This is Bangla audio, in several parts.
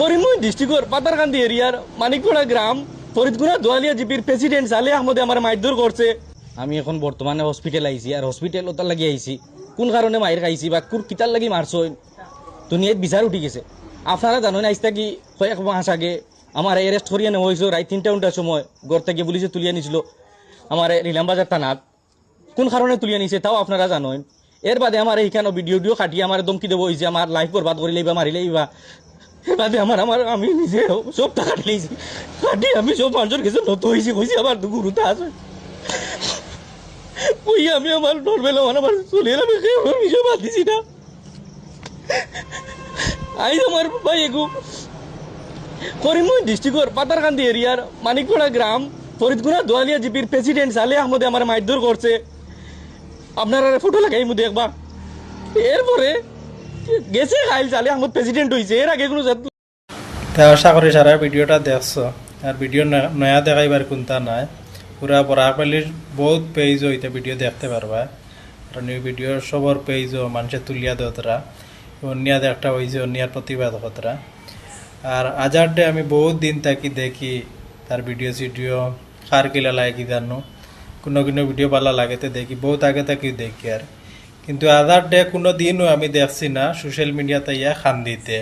করিমগঞ্জ ডিস্ট্রিক্টর পাতারকান্দি এরিয়ার মানিকপাড়া গ্রাম ফরিদগুনা দোয়ালিয়া জিপির প্রেসিডেন্ট সালে আহমদে আমার মারধর করছে আমি এখন বর্তমানে হসপিটাল আইছি আর হসপিটাল ওটার লাগি আইছি কোন কারণে মায়ের খাইছি বা কোন কিতার লাগি মারছো দুনিয়াত বিচার উঠি গেছে। আপনারা জানেন আইসটা কি কয়েক মাস আগে আমার এরেস্ট করিয়ে নেওয়া হয়েছিল রাত তিনটা উনটার সময় ঘর থেকে পুলিশে তুলিয়ে নিছিল আমার নীলামবাজার থানাত। কোন কারণে তুলিয়ে নিছে তাও আপনারা জানেন। এর বাদে আমার এইখানে ভিডিও ভিডিও কাটিয়ে আমার দমকি দেবো হয়েছে আমার লাইফ বরবাদ করে লইবা মারি লইবা। বাদে আমার আমার আমি নিজে সব টাকা কাটিয়েছি কাটি আমি সব মানুষের কাছে নত হয়েছি কইছি আমার গুরুতা আছে। ওই আমি আমার নর্মেল আমার আমার চলে এলাম নিজে বাদ দিছি না। আইজ আমার ভাই এগু করিমগঞ্জ ডিস্ট্রিক্টর পাতারকান্দি এরিয়ার মানিকপাড়া গ্রাম ফরিদগুনা দোয়ালিয়া জিপির প্রেসিডেন্ট সালে আহমদে আমার মারধর করছে আপনারা ফটো লাগাই মু দেখবা। এরপরে গেছে খাইল সালে আহমদ প্রেসিডেন্ট হয়েছে এর আগে কোনো আশা করি সারা ভিডিওটা দেখছ আর ভিডিও নয়া দেখাইবার কোনটা নাই। পুরা পরাকপালির বহুত পেজ হইতে ভিডিও দেখতে পারবা কারণ এই ভিডিওর সবর পেজও মানুষে তুলিয়া দেওতরা অন্যাদ একটা হয়েছে অন্যার প্রতিবাদ কতরা আর আজার ডে আমি বহুত দিন থাকি দেখি তার ভিডিও সিডিও কার কিলা লাগে কি জানো। কোনো কোনো ভিডিও ভালো লাগে তো দেখি, বহুত আগে থাকি দেখি আর কিন্তু আজার ডে কোনো দিনও আমি দেখছি না সোশ্যাল মিডিয়াতে ইয়া খান দিতে।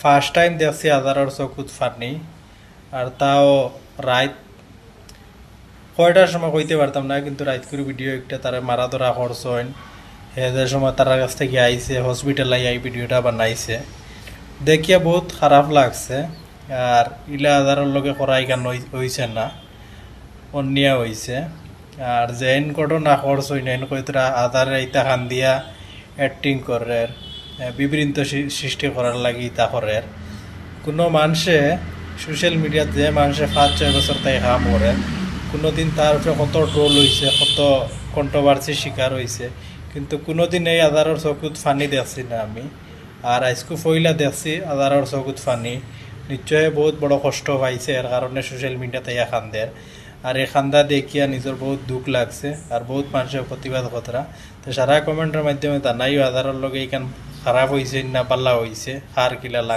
ফার্স্ট টাইম দেখছি আজারের চকুত ফানি আর তাও রাত কয়টার সময় কইতে পারতাম না, কিন্তু রাত করে ভিডিও একটা তারা মারা ধরা করছেন হেদের সময় তার কাছ থেকে আইছে হসপিটালে আই ভিডিওটা বানাইছে। দেখিয়া বহুত খারাপ লাগছে। আর ইলা আজারের লগে করাই গান হইছে না, অন্যায় হইছে। আর জেন ঘটনা করছই এন কইতরা আধারে ইতা খান দিয়া অ্যাক্টিং করে বিবৃন্ত সৃষ্টি করার লাগি ইতা করে কোনো মানুষে সোশ্যাল মিডিয়াতে যে মানুষে পাঁচ, ছয় বছর তাই কাম করে কোনোদিন তার উপরে কত ট্রোল হয়েছে কত কন্ট্রোভার্সি শিকার হয়েছে কিন্তু কোনোদিন এই আধারের চকুত ফানি দেখছি না আমি। আর আজকু ফইলা দেখছি আধারের চকুত ফানি। নিশ্চয় বহুত বড় কষ্ট পাইছে এর কারণে সোশ্যাল মিডিয়াতে ইয়া খান্দের আর এই দেখিয়া নিজের বহুত দুঃখ লাগছে, আর বহুত মানুষের প্রতিবাদ কথা তো সারা কমেন্টের মাধ্যমে জানাইও, আধারের লগে এইখান খারাপ হয়েছে না পাল্লা হয়েছে হার কিলা লাগ